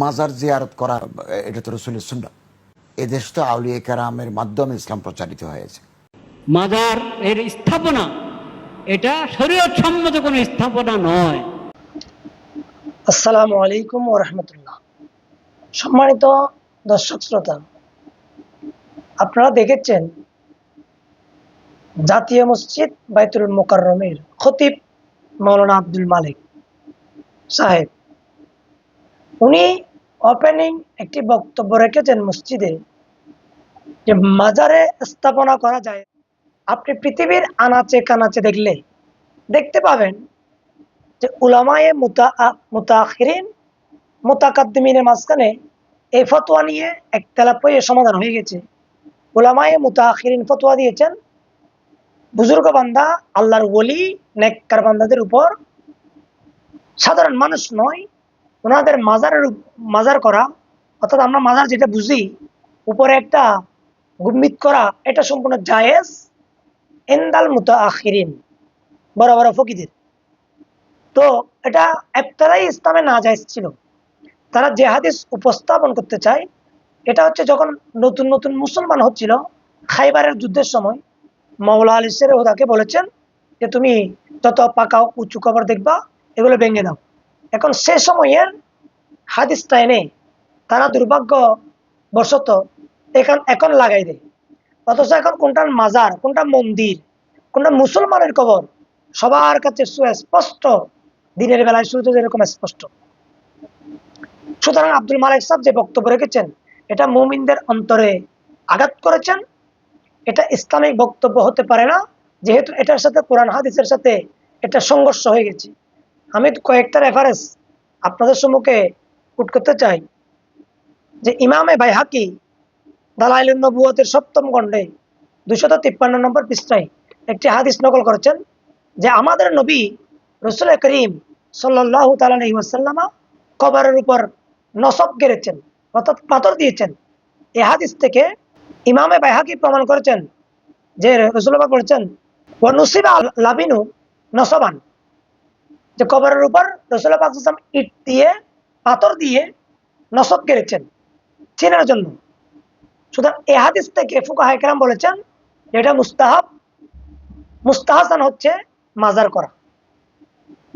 মাজার জিয়ারত করা এটা তো রসুলের সুন্না এদেশ তো আউলিয়া কারামের মাধ্যমে ইসলাম প্রচারিত হয়েছে। মাজার এর স্থাপনা এটা শরীয়ত সম্মত কোনো স্থাপনা নয়। আসসালামু আলাইকুম ও রহমতুল্লাহ। সম্মানিত দর্শক শ্রোতা আপনারা দেখেছেন জাতীয় মসজিদ বাইতুল মোকাররমের খতিব মৌলানা আব্দুল মালিক সাহেব। উনি ওপেনিং একটি বক্তব্য রেখেছেন মসজিদে যে মাজারে স্থাপনা করা যায়। আপনি পৃথিবীর আনাচে কানাচে দেখলে দেখতে পাবেন যে উলামায়ে মুতাখিরিন, মুতাকাদ্দিমিনের মাঝখানে এই ফতোয়া নিয়ে এক তেলাপয়ে সমাধান হয়ে গেছে। উলামায়ে মুতাখিরিন ফতোয়া দিয়েছেন, বুজুর্গ বান্দা, আল্লাহর ওলি, নেককার বান্দাদের উপর। সাধারণ মানুষ নয় ওনাদের মাজারের মাজার করা, অর্থাৎ আমরা মাজার যেটা বুঝি, উপরে একটা গুম্মিত করা, এটা সম্পূর্ণ জায়েজ। এন্দাল মুতাখিরিন বড় বড় ফকিদের। তো এটা একতারাই ইসলামে না যায় ছিল। তারা যে হাদিস উপস্থাপন করতে চায়, এটা হচ্ছে যখন নতুন নতুন মুসলমান হচ্ছিল, খাইবারের যুদ্ধের সময় মৌলা আলী সের ওদাকে বলেছেন যে, তুমি যত পাকা উঁচু কবর দেখবা, এগুলো ভেঙে দাও। এখন সে সময়ের হাদিসটা এনে তারা দুর্ভাগ্য বশত এখন এখন লাগাই দেয়। অথচ এখন কোনটা মাজার, কোনটা মন্দির, কোনটা মুসলমানের কবর, সবার কাছে সুস্পষ্ট। দিনের বেলায় শুরুতে যেরকম স্পষ্ট। সুতরাং আব্দুল মালিক সাহেব যে বক্তব্য রেখেছেন, এটা মুমিনদের অন্তরে আঘাত করেছেন। এটা ইসলামিক বক্তব্য হতে পারে না, যেহেতু এটার সাথে কোরআন হাদিসের সাথে এটা সংঘর্ষ হয়ে গেছে। আমি কয়েকটা রেফারেন্স আপনাদের সম্মুখে উট করতে চাই। যে ইমামে বাইহাকি দালাইল নবুয়তের সপ্তম খণ্ডে দুশত তিপ্পান্ন নম্বর পৃষ্ঠায় একটি হাদিস নকল করেছেন যে আমাদের নবী রসুল করিম সাল্লাহ তালী ওয়াসাল্লামা কবরের উপর নসব গেড়েছেন, অর্থাৎ পাথর দিয়েছেন। এ হাদিস থেকে ইমামে বাইহাকি প্রমাণ করেছেন যে রসুল্লাহ বলেছেন ও নসিবা লাবিনু নসবান। যে কবরের উপর রসুল্লাহ পাকিস্তান ইট দিয়ে, পাথর দিয়ে নসব গেড়েছেন চেনার জন্য। সুতরাং এ হাদিস থেকে ফুকা হাইকরাম বলেছেন এটা মুস্তাহাব। মুস্তাহাসান হচ্ছে মাজার করা।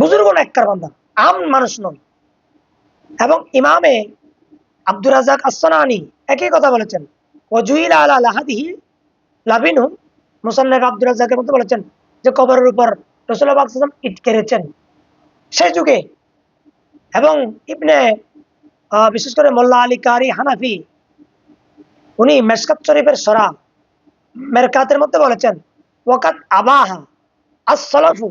বুজুর্গ না এককার বান্দা, আম মানুষ নয়। এবং ইমামে আব্দুর রাজাক আসনানি একই কথা বলেছেন। ওজুইল আলা লাহাদিহি লাবিনু মুসান্নেফ আব্দুর রাজাকের মতো বলেছেন যে কবরের উপর রসুল্লাহ ইট কেড়েছেন। সেই যুগে। এবং ইবনে বিশেষ করে মোল্লা আলী কারি হানাফি, উনি মেসকাত শরীফের সরা মেরকাতের মধ্যে বলেছেন ওয়াকাত আবাহা আসসালাফু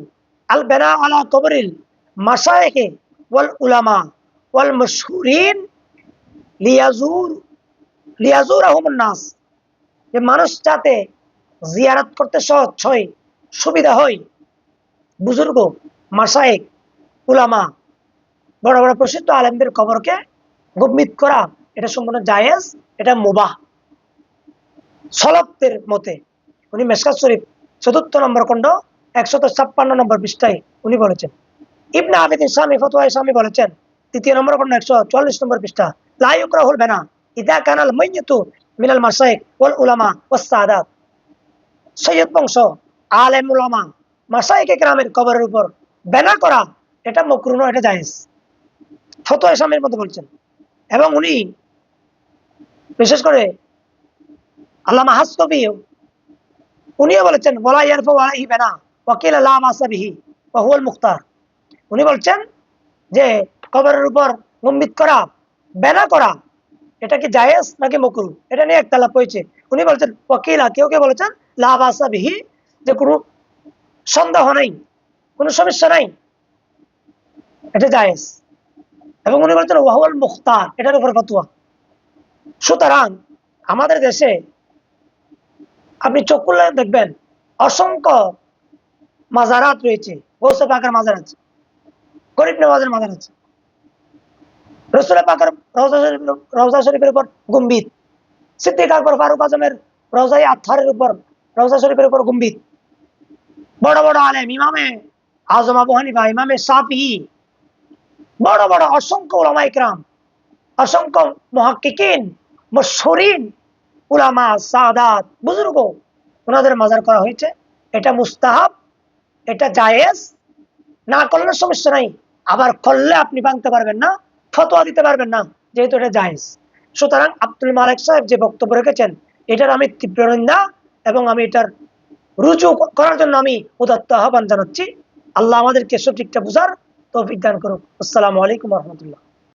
আল বেনা আলা কবরিল মাসায়েকে ওয়াল উলামা ওয়াল মশহুরিন লিয়াজুর লিয়াজুর আহমুন নাস। যে মানুষ যাতে জিয়ারত করতে সহজ হয়, সুবিধা হয়, বুজুর্গ মাসায়েক উলামা, বড় বড় প্রসিদ্ধ আলেমদের কবরকে গুমিত করা, এটা সম্পূর্ণ জায়েজ, এটা মুবাহ। সলবদের মতে উনি মেসকাত শরীফ চতুর্থ নম্বর খণ্ড, একশত ছাপ্পান্ন নম্বর পৃষ্ঠায় উনি বলেছেন। ইবনা আবেদিন স্বামী ফতোয়া স্বামী বলেছেন তৃতীয় নম্বর খণ্ড একশো চুয়াল্লিশ নম্বর পৃষ্ঠা লাইকরা হল বেনা, ইদা কানাল মাইয়াতু মিনাল মাসাইক ওয়াল উলামা ওয়াস সাদাত। সৈয়দ বংশ, আলেম উলামা মাসাইকে গ্রামের কবরের উপর বেনা করা এটা মকরুন এটা জায়েজ। ফতোয়া স্বামীর মতো বলছেন এবং উনি বিশেষ করে আল্লামা হাসকবি উনিও বলেছেন বলা ইয়ারফু আলাইহি বেনা ওয়াকিল লা মাসা বিহি, ওয়া মুখতার। উনি বলছেন যে, কবরের উপর গম্বিত করা, বেনা করা, এটা কি জায়েজ নাকি মকরু এটা নিয়ে একতলাপ হয়েছে। উনি বলছেন ওকিলা কেউ কেউ বলেছেন লাভ মাসা বিহি, যে কোনো সন্দেহ নাই, কোনো সমস্যা নাই। এটা জায়েজ। এবং উনি বলছেন ওয়াহুয়াল মুখতার এটার উপর ফতুয়া। সুতরাং আমাদের দেশে আপনি খুললে দেখবেন, অসংখ্য মাজারাত রয়েছে। গৌসে পাকের মাজার আছে, গরিব নওয়াজের মাজার আছে। রসুল পাকের রওজা শরীফ, রওজা শরীফের উপর গম্ভীর। সিদ্দিক আকবর ফারুক আজমের রওজাই আথারের উপর, রওজা শরীফের উপর গম্ভীর। বড় বড় আলেম, ইমামে আজম আবু হানিফা, ইমামে সাফি বড় বড় অসংখ্য ওলামা ইকরাম, অসংখ্য মহাকিকিন মশরিন উলামা সাদাত, বুজুর্গ ওনাদের মাজার করা হয়েছে। এটা মুস্তাহাব, এটা জায়েজ, না করলে সমস্যা নাই। আবার করলে আপনি ভাঙতে পারবেন না, ফতোয়া দিতে পারবেন না, যেহেতু এটা জায়েজ। সুতরাং আব্দুল মালিক সাহেব যে বক্তব্য রেখেছেন, এটার আমি তীব্র নিন্দা এবং আমি এটার রুজু করার জন্য আমি উদাত্ত আহ্বান জানাচ্ছি। আল্লাহ আমাদেরকে সঠিকটা বুঝার তৌফিক দান করুক। আসসালামু আলাইকুম রহমতুল্লাহ।